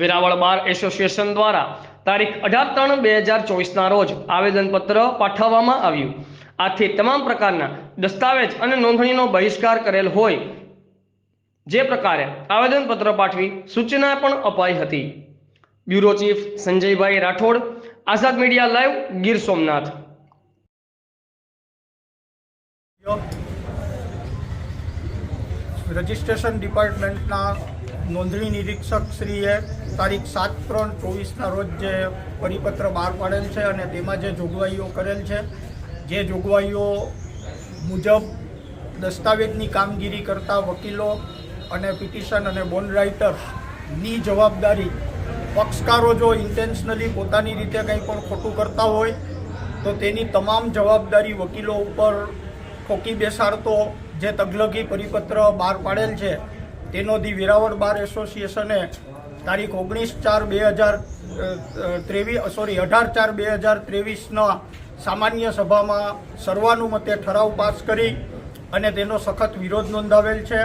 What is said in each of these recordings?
Veraval bar association દ્વારા તારીખ અઢાર ત્રણ બે હજાર ચોવીસના રોજ આવેદનપત્ર પાઠવવામાં આવ્યું. આથી તમામ પ્રકારના દસ્તાવેજ અને નોંધણીનો બહિષ્કાર કરેલ હોય જે પ્રકારે આવેદનપત્ર પાઠવી સૂચના પણ અપાઈ હતી. Bureau chief Sanjaybhai Rathod, Azad media live, Gir Somnath. Registration ડિપાર્ટમેન્ટના નોંધણી નિરીક્ષક શ્રીએ તારીખ સાત ત્રણ ચોવીસના રોજ જે પરિપત્ર બહાર પાડેલ છે અને તેમાં જે જોગવાઈઓ કરેલ છે, જે જોગવાઈઓ મુજબ દસ્તાવેજની કામગીરી કરતા વકીલો અને પિટિશન અને બોન્ડ રાઇટર્સની જવાબદારી પક્ષકારો જો ઇન્ટેન્શનલી પોતાની રીતે કંઈ પણ ખોટું કરતા હોય, તો તેની તમામ જવાબદારી વકીલો ઉપર ઠોકી બેસાડતો જે તગલગી પરિપત્ર બહાર પાડેલ છે તેનો ધી વેરાવળ બાર એસોસિએશને તારીખ ઓગણીસ ચાર બે હજાર ત્રેવીસ સોરી, અઢાર ચાર બે હજાર ત્રેવીસના સામાન્ય સભામાં સર્વાનુમતે ઠરાવ પાસ કરી અને તેનો સખત વિરોધ નોંધાવેલ છે.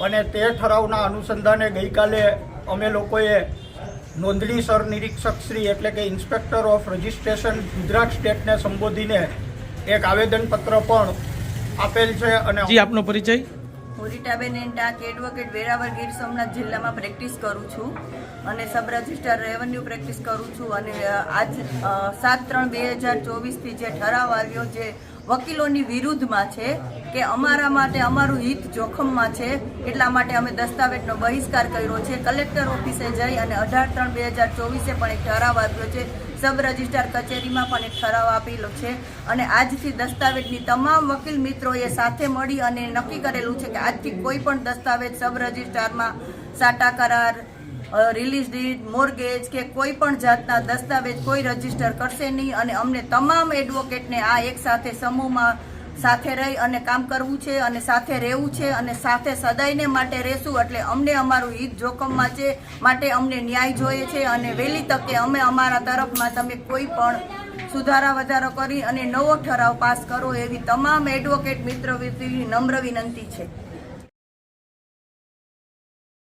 અને તે ઠરાવના અનુસંધાને ગઈકાલે અમે લોકોએ નોંધણી સર નિરીક્ષક શ્રી એટલે કે ઇન્સ્પેક્ટર ઓફ રજિસ્ટ્રેશન ગુજરાત સ્ટેટને સંબોધીને એક આવેદનપત્ર પણ આપેલ છે અને આપનો પરિચય? હું રીટાબેન એન્ટાક એડવોકેટ વેરાવળ ગીર સોમનાથ જિલ્લામાં પ્રેક્ટિસ કરું છું અને સબ રજિસ્ટર રેવન્યુ પ્રેક્ટિસ કરું છું અને આજ સાત ત્રણ બે હજાર ચોવીસથી જે ઠરાવ આવ્યો, જે વકીલોની વિરુદ્ધમાં છે કે અમારા માટે અમારું હિત જોખમમાં છે, એટલા માટે અમે દસ્તાવેજનો બહિષ્કાર કર્યો છે. કલેક્ટર ઓફિસે જઈ અને અઢાર ત્રણ બે હજાર ચોવીસે પણ એક ઠરાવ આપ્યો છે. સબ રજિસ્ટ્રાર કચેરીમાં પણ એક ઠરાવ આપેલો છે અને આજથી દસ્તાવેજની તમામ વકીલ મિત્રોએ સાથે મળી અને નક્કી કરેલું છે કે આજથી કોઈ પણ દસ્તાવેજ સબ રજિસ્ટ્રારમાં સાટા કરાર રિલીઝ ડીડ મોર્ગેજ કે કોઈ પણ જાતના દસ્તાવેજ કોઈ રજિસ્ટર કરશે નહીં અને અમને તમામ એડવોકેટને આ એક સાથે સમૂહમાં સાથે રહી અને કામ કરવું છે અને સાથે રહેવું છે અને સાથે સદાયને માટે રહેશું એટલે અમને અમારું હિત જોખમમાં છે, માટે અમને ન્યાય જોઈએ છે અને વહેલી તકે અમે અમારા તરફમાં તમે કોઈ પણ સુધારા વધારો કરી અને નવો ઠરાવ પાસ કરો એવી તમામ એડવોકેટ મિત્ર નમ્ર વિનંતી છે.